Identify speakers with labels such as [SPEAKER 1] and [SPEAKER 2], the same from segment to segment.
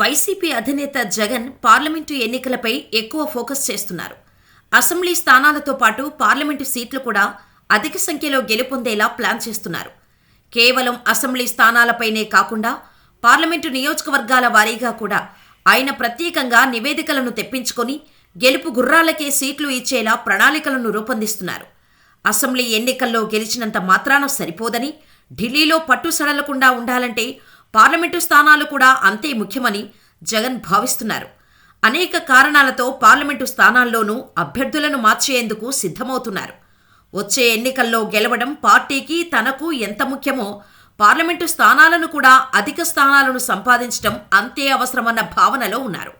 [SPEAKER 1] YCP అధినేత Jagan parliament ఎన్నికలపై ఎక్కువ ఫోకస్ చేస్తున్నారు. అసెంబ్లీ స్థానాలతో పాటు పార్లమెంటు సీట్లు కూడా అధిక సంఖ్యలో గెలుపొందేలా ప్లాన్ చేస్తున్నారు. కేవలం అసెంబ్లీ స్థానాలపైనే కాకుండా పార్లమెంటు నియోజకవర్గాల వారీగా కూడా ఆయన ప్రత్యేకంగా నివేదికలను తెప్పించుకొని గెలుపు గుర్రాలకే సీట్లు ఇచ్చేలా ప్రణాళికలను రూపొందిస్తున్నారు. అసెంబ్లీ ఎన్నికల్లో గెలిచినంత మాత్రాన సరిపోదని ఢిల్లీలో పట్టు సడలకుండా ఉండాలంటే పార్లమెంటు స్థానాలు కూడా అంతే ముఖ్యమని జగన్ భావిస్తున్నారు. అనేక కారణాలతో పార్లమెంటు స్థానాల్లోనూ అభ్యర్థులను మార్చేందుకు సిద్ధమవుతున్నారు. వచ్చే ఎన్నికల్లో గెలవడం పార్టీకి తనకు ఎంత ముఖ్యమో పార్లమెంటు స్థానాలను కూడా అధిక స్థానాలను సంపాదించడం అంతే అవసరమన్న భావనలో ఉన్నారు.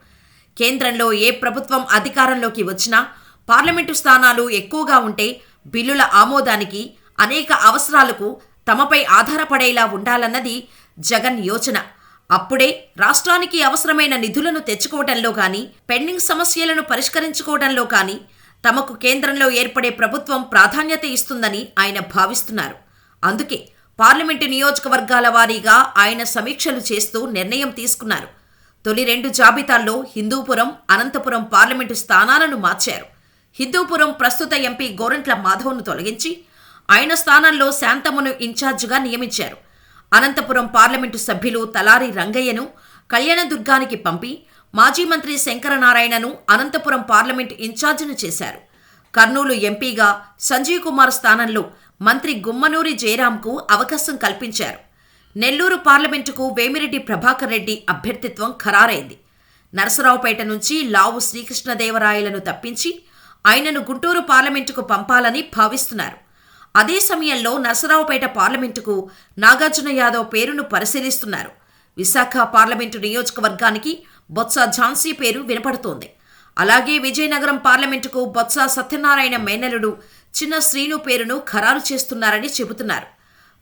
[SPEAKER 1] కేంద్రంలో ఏ ప్రభుత్వం అధికారంలోకి వచ్చినా పార్లమెంటు స్థానాలు ఎక్కువగా ఉంటే బిల్లుల ఆమోదానికి అనేక అవసరాలకు తమపై ఆధారపడేలా ఉండాలన్నది జగన్ యోచన. అప్పుడే రాష్ట్రానికి అవసరమైన నిధులను తెచ్చుకోవడంలో కానీ పెండింగ్ సమస్యలను పరిష్కరించుకోవడంలో కానీ తమకు కేంద్రంలో ఏర్పడే ప్రభుత్వం ప్రాధాన్యత ఇస్తుందని ఆయన భావిస్తున్నారు. అందుకే పార్లమెంటు నియోజకవర్గాల వారీగా ఆయన సమీక్షలు చేస్తూ నిర్ణయం తీసుకున్నారు. తొలి రెండు జాబితాల్లో హిందూపురం అనంతపురం పార్లమెంటు స్థానాలను మార్చారు. హిందూపురం ప్రస్తుత ఎంపీ గోరంట్ల మాధవ్ను తొలగించి ఆయన స్థానంలో శాంతమును ఇన్ఛార్జిగా నియమించారు. అనంతపురం పార్లమెంటు సభ్యులు తలారి రంగయ్యను కళ్యాణదుర్గానికి పంపి మాజీ మంత్రి శంకరనారాయణను అనంతపురం పార్లమెంటు ఇన్ఛార్జిను చేశారు. కర్నూలు ఎంపీగా సంజీవ్ కుమార్ స్థానంలో మంత్రి గుమ్మనూరి జయరాంకు అవకాశం కల్పించారు. నెల్లూరు పార్లమెంటుకు వేమిరెడ్డి ప్రభాకర్ రెడ్డి అభ్యర్థిత్వం ఖరారైంది. నరసరావుపేట నుంచి లావు శ్రీకృష్ణదేవరాయలను తప్పించి ఆయనను గుంటూరు పార్లమెంటుకు పంపాలని భావిస్తున్నారు. అదే సమయంలో నరసరావుపేట పార్లమెంటుకు నాగార్జున యాదవ్ పేరును పరిశీలిస్తున్నారు. విశాఖ పార్లమెంటు నియోజకవర్గానికి బొత్స ఝాన్సీ పేరు వినపడుతోంది. అలాగే విజయనగరం పార్లమెంటుకు బొత్స సత్యనారాయణ మేనలుడు చిన్న శ్రీను పేరును ఖరారు చేస్తున్నారని చెబుతున్నారు.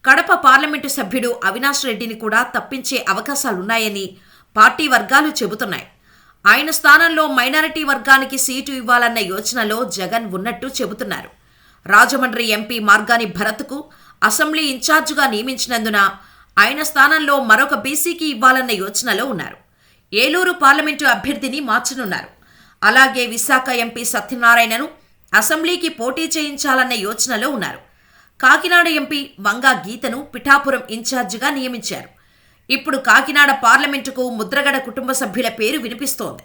[SPEAKER 1] కడప పార్లమెంటు సభ్యుడు అవినాష్ రెడ్డిని కూడా తప్పించే అవకాశాలున్నాయని పార్టీ వర్గాలు చెబుతున్నాయి. ఆయన స్థానంలో మైనారిటీ వర్గానికి సీటు ఇవ్వాలన్న యోచనలో జగన్ ఉన్నట్టు చెబుతున్నారు. రాజమండ్రి ఎంపీ మార్గాని భరత్కు అసెంబ్లీ ఇన్ఛార్జిగా నియమించినందున ఆయన స్థానంలో మరొక బీసీకి ఇవ్వాలన్న యోచనలో ఉన్నారు. ఏలూరు పార్లమెంటు అభ్యర్థిని మార్చనున్నారు. అలాగే విశాఖ ఎంపీ సత్యనారాయణను అసెంబ్లీకి పోటీ చేయించాలన్న యోచనలో ఉన్నారు. కాకినాడ ఎంపీ వంగా గీతను పిఠాపురం ఇన్ఛార్జిగా నియమించారు. ఇప్పుడు కాకినాడ పార్లమెంటుకు ముద్రగడ కుటుంబ సభ్యుల పేరు వినిపిస్తోంది.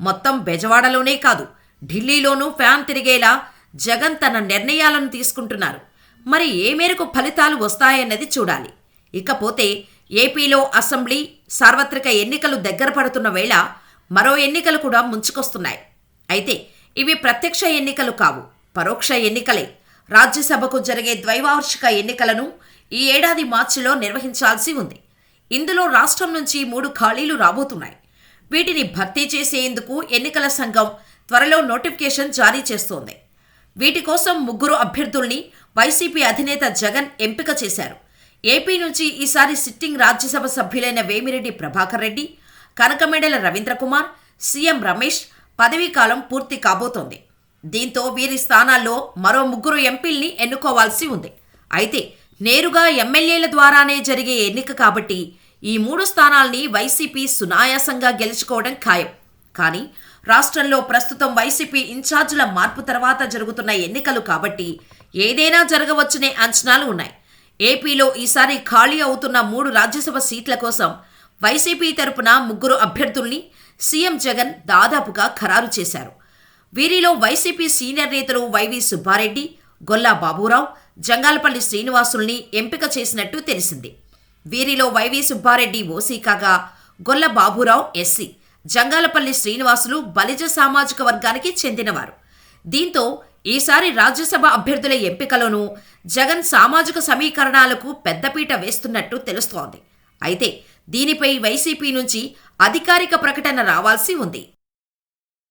[SPEAKER 1] మొత్తం బెజవాడలోనే కాదు ఢిల్లీలోనూ ఫ్యాన్ తిరిగేలా జగన్ తన నిర్ణయాలను తీసుకుంటున్నారు. మరి ఏ మేరకు ఫలితాలు వస్తాయన్నది చూడాలి. ఇకపోతే ఏపీలో అసెంబ్లీ సార్వత్రిక ఎన్నికలు దగ్గర పడుతున్న వేళ మరో ఎన్నికలు కూడా ముంచుకొస్తున్నాయి. అయితే ఇవి ప్రత్యక్ష ఎన్నికలు కావు పరోక్ష ఎన్నికలే. రాజ్యసభకు జరిగే ద్వైవార్షిక ఎన్నికలను ఈ ఏడాది మార్చిలో నిర్వహించాల్సి ఉంది. ఇందులో రాష్ట్రం నుంచి మూడు ఖాళీలు రాబోతున్నాయి. వీటిని భర్తీ చేసేందుకు ఎన్నికల సంఘం త్వరలో నోటిఫికేషన్ జారీ చేస్తోంది. వీటి కోసం ముగ్గురు అభ్యర్థుల్ని వైసీపీ అధినేత జగన్ ఎంపిక చేశారు. ఏపీ నుంచి ఈసారి సిట్టింగ్ రాజ్యసభ సభ్యులైన వేమిరెడ్డి ప్రభాకర్ రెడ్డి కనకమేడల రవీంద్రకుమార్ సీఎం రమేష్ పదవీకాలం పూర్తి కాబోతోంది. దీంతో వీరి స్థానాల్లో మరో ముగ్గురు ఎంపీల్ని ఎన్నుకోవాల్సి ఉంది. అయితే నేరుగా ఎమ్మెల్యేల ద్వారానే జరిగే ఎన్నిక కాబట్టి ఈ మూడు స్థానాల్ని వైసీపీ సునాయాసంగా గెలుచుకోవడం ఖాయం. కానీ రాష్ట్రంలో ప్రస్తుతం వైసీపీ ఇన్ఛార్జీల మార్పు తర్వాత జరుగుతున్న ఎన్నికలు కాబట్టి ఏదైనా జరగవచ్చనే అంచనాలు ఉన్నాయి. ఏపీలో ఈసారి ఖాళీ అవుతున్న మూడు రాజ్యసభ సీట్ల కోసం వైసీపీ తరపున ముగ్గురు అభ్యర్థుల్ని సీఎం జగన్ దాదాపుగా ఖరారు చేశారు. వీరిలో వైసీపీ సీనియర్ నేతలు వైవి సుబ్బారెడ్డి గొల్లా బాబురావు జంగాలపల్లి శ్రీనివాసుల్ని ఎంపిక చేసినట్టు తెలిసింది. వీరిలో వైవి సుబ్బారెడ్డి ఓసీ కాగా గొల్ల బాబురావు ఎస్సీ. జంగాలపల్లి శ్రీనివాసులు బలిజ సామాజిక వర్గానికి చెందినవారు. దీంతో ఈసారి రాజ్యసభ అభ్యర్థుల ఎంపికలోనూ జగన్ సామాజిక సమీకరణాలకు పెద్దపీట వేస్తున్నట్టు తెలుస్తోంది. అయితే దీనిపై వైసీపీ నుంచి అధికారిక ప్రకటన రావాల్సి ఉంది.